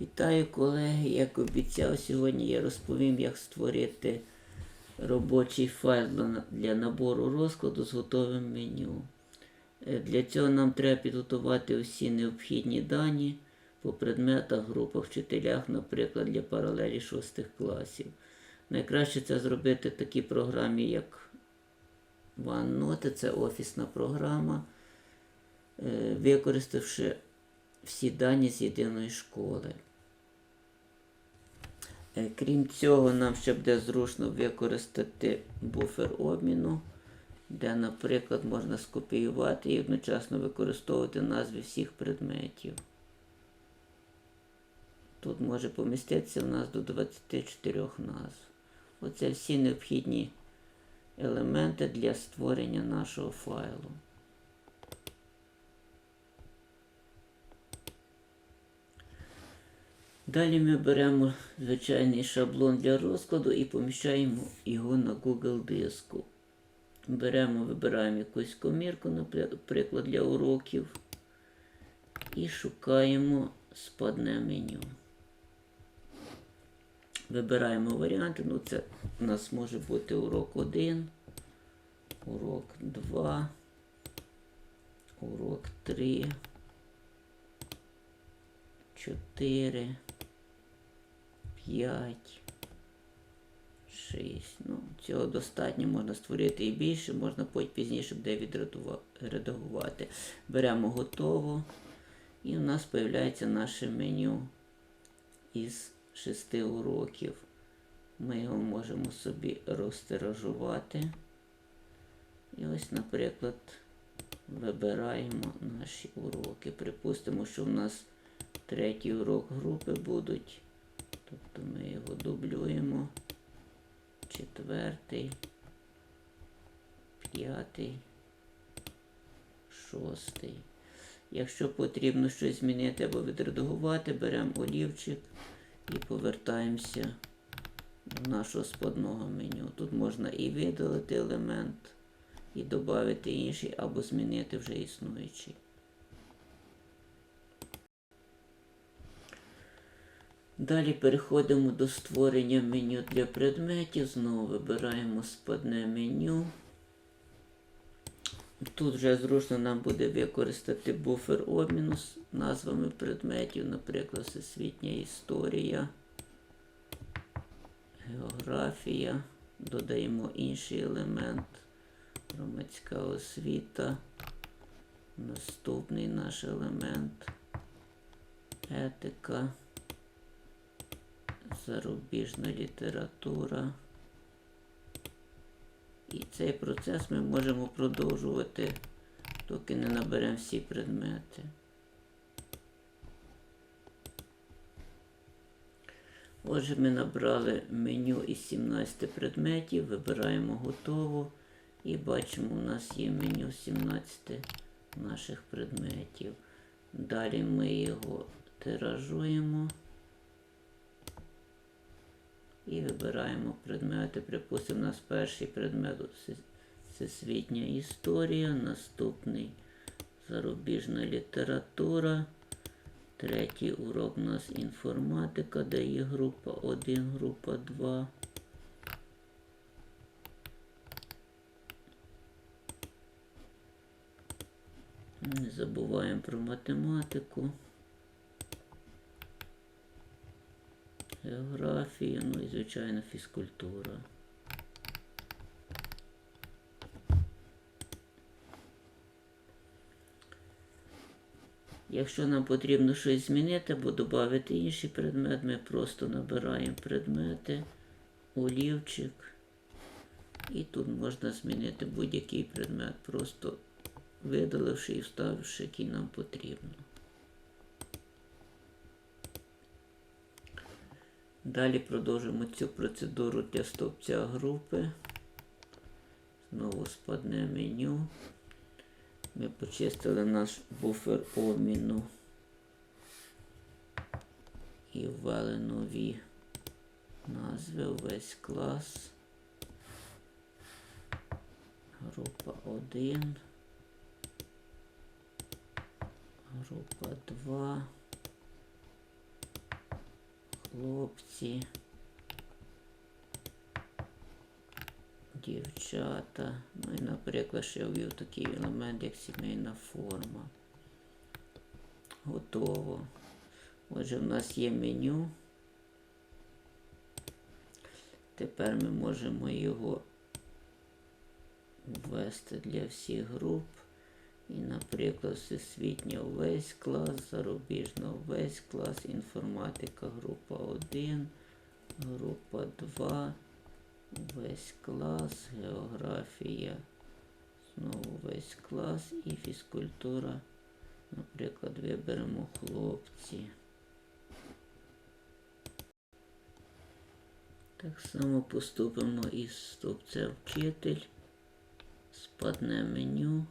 Вітаю колеги! Як обіцяв, сьогодні я розповім, як створити робочий файл для- набору розкладу з готовим меню. Е, Для цього нам треба підготувати усі необхідні дані по предметах, групах, вчителях, наприклад, для паралелі шостих класів. Найкраще це зробити в такій програмі, як OneNote, це офісна програма, е, використавши всі дані з єдиної школи. Е, Крім цього, нам ще буде зручно використати буфер обміну, де, наприклад, можна скопіювати і одночасно використовувати назви всіх предметів. Тут може поміститися у нас до 24 назв. Оце всі необхідні елементи для створення нашого файлу. Далі ми беремо звичайний шаблон для розкладу і поміщаємо його на Google диску. Беремо, вибираємо якусь комірку, наприклад, для уроків. І шукаємо спадне меню. Вибираємо варіанти. Ну, це у нас може бути урок 1, урок 2, урок 3, 4, 5, 6. Ну, цього достатньо, можна створити і більше, можна потім пізніше буде відредагувати. Беремо готово. І у нас з'являється наше меню із шести уроків. Ми його можемо собі розтиражувати. І ось, наприклад, вибираємо наші уроки. Припустимо, що в нас третій урок групи будуть. Тобто ми його дублюємо. Четвертий, п'ятий, шостий. Якщо потрібно щось змінити або відредагувати, беремо олівчик і повертаємося до нашого складного меню. Тут можна і видалити елемент, і додати інший, або змінити вже існуючий. Далі переходимо до створення меню для предметів. Знову вибираємо спадне меню. Тут вже зручно нам буде використати буфер обміну з назвами предметів, наприклад, всесвітня історія, географія. Додаємо інший елемент, громадська освіта. Наступний наш елемент етика, зарубіжна література. І цей процес ми можемо продовжувати, доки не наберемо всі предмети. Отже, ми набрали меню із 17 предметів, вибираємо готово і бачимо, у нас є меню 17 наших предметів. Далі ми його тиражуємо. І вибираємо предмети. Припустимо, у нас перший предмет все- всесвітня історія, наступний зарубіжна література. Третій урок у нас інформатика, де є група 1, група 2. Не забуваємо про математику. Географія, ну і звичайно фізкультура. Якщо нам потрібно щось змінити або додати інший предмет, ми просто набираємо предмети, олівчик. І тут можна змінити будь-який предмет, просто видаливши і вставивши, який нам потрібно. Далі продовжимо цю процедуру для стовпця групи. Знову спадне меню. Ми почистили наш буфер обміну і ввели нові назви, увесь клас. Група 1. Група 2. Хлопці, дівчата. Ну і, наприклад, ще ввів такий елемент, як сімейна форма. Готово. Отже, в нас є меню. Тепер ми можемо його ввести для всіх груп. І, наприклад, всесвітня весь клас, зарубіжна весь клас, інформатика група 1, група 2, весь клас, географія, знову весь клас і фізкультура. Наприклад, виберемо хлопці. Так само поступимо із стовпця вчитель, спадне меню.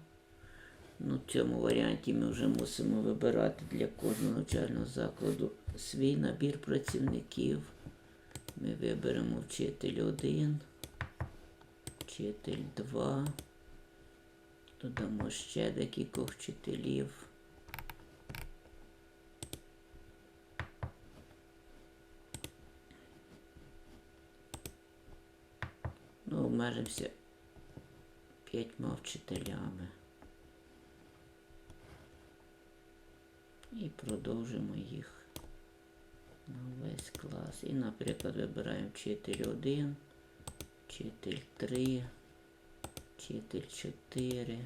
Ну, в цьому варіанті ми вже мусимо вибирати для кожного навчального закладу свій набір працівників. Ми виберемо вчитель 1, вчитель 2. Додамо ще декількох вчителів. Ну, обмежимося п'ятьма вчителями. І продовжимо їх на весь клас. І, наприклад, вибираємо вчитель 1, вчитель 3, вчитель 4,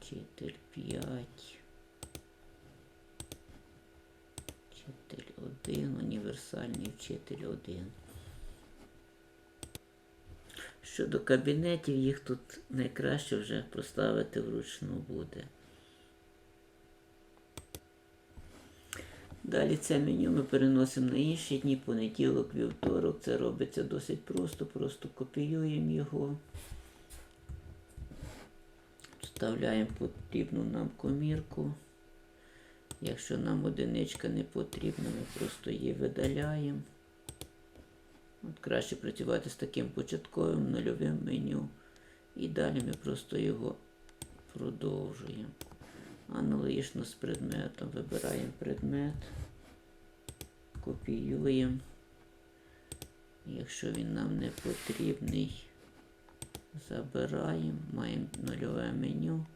вчитель 5, вчитель 1, універсальний вчитель 1. Щодо кабінетів, їх тут найкраще вже поставити вручну буде. Далі це меню ми переносимо на інші дні, понеділок, вівторок. Це робиться досить просто, просто копіюємо його, вставляємо потрібну нам комірку. Якщо нам одиничка не потрібна, ми просто її видаляємо. От краще працювати з таким початковим нульовим меню. І далі ми просто його продовжуємо. Аналогічно з предметом. Вибираємо предмет, копіюємо. Якщо він нам не потрібний, забираємо, маємо нульове меню,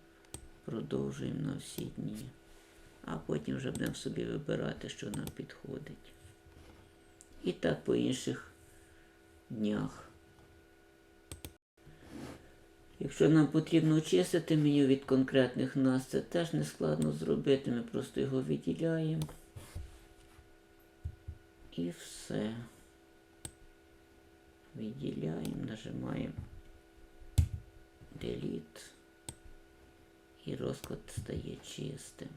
продовжуємо на всі дні. А потім вже будемо собі вибирати, що нам підходить. І так по інших днях. Якщо нам потрібно очистити меню від конкретних нас, це теж не складно зробити. Ми просто його виділяємо. І все. Виділяємо, нажимаємо Delete. І розклад стає чистим.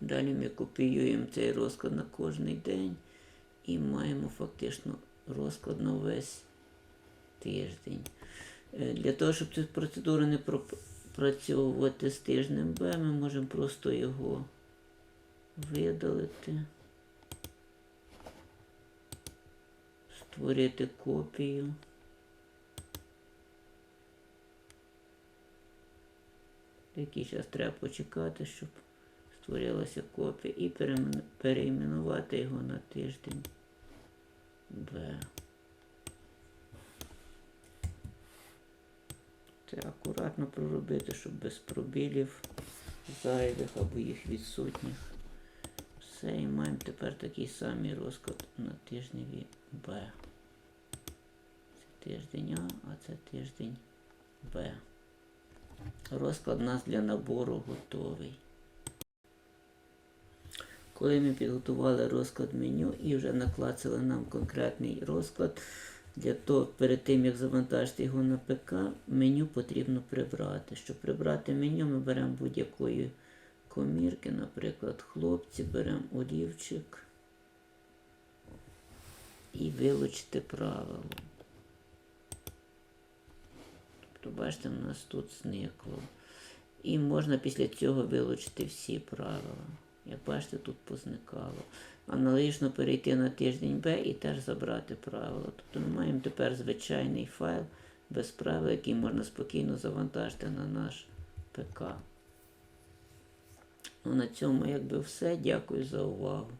Далі ми копіюємо цей розклад на кожний день і маємо фактично розклад на весь тиждень. Е, Для того, щоб цю процедуру не пропрацьовувати з тижнем Б, ми можемо просто його видалити, створити копію. Який час треба почекати, щоб створилася копія і перейменувати його на тиждень Б. Це акуратно проробити, щоб без пробілів зайвих або їх відсутніх. Все, і маємо тепер такий самий розклад на тижневі Б. Це тиждень А, а це тиждень Б. Розклад у нас для набору готовий. Коли ми підготували розклад меню і вже наклацали нам конкретний розклад, для того, перед тим як завантажити його на ПК, меню потрібно прибрати. Щоб прибрати меню, ми беремо будь-якої комірки, наприклад, хлопці, беремо олівчик і вилучити правило. Тобто, бачите, у нас тут зникло. І можна після цього вилучити всі правила. Як бачите, тут позникало. Аналогічно перейти на тиждень Б і теж забрати правила. Тобто ми маємо тепер звичайний файл без правил, який можна спокійно завантажити на наш ПК. Ну, на цьому якби все. Дякую за увагу.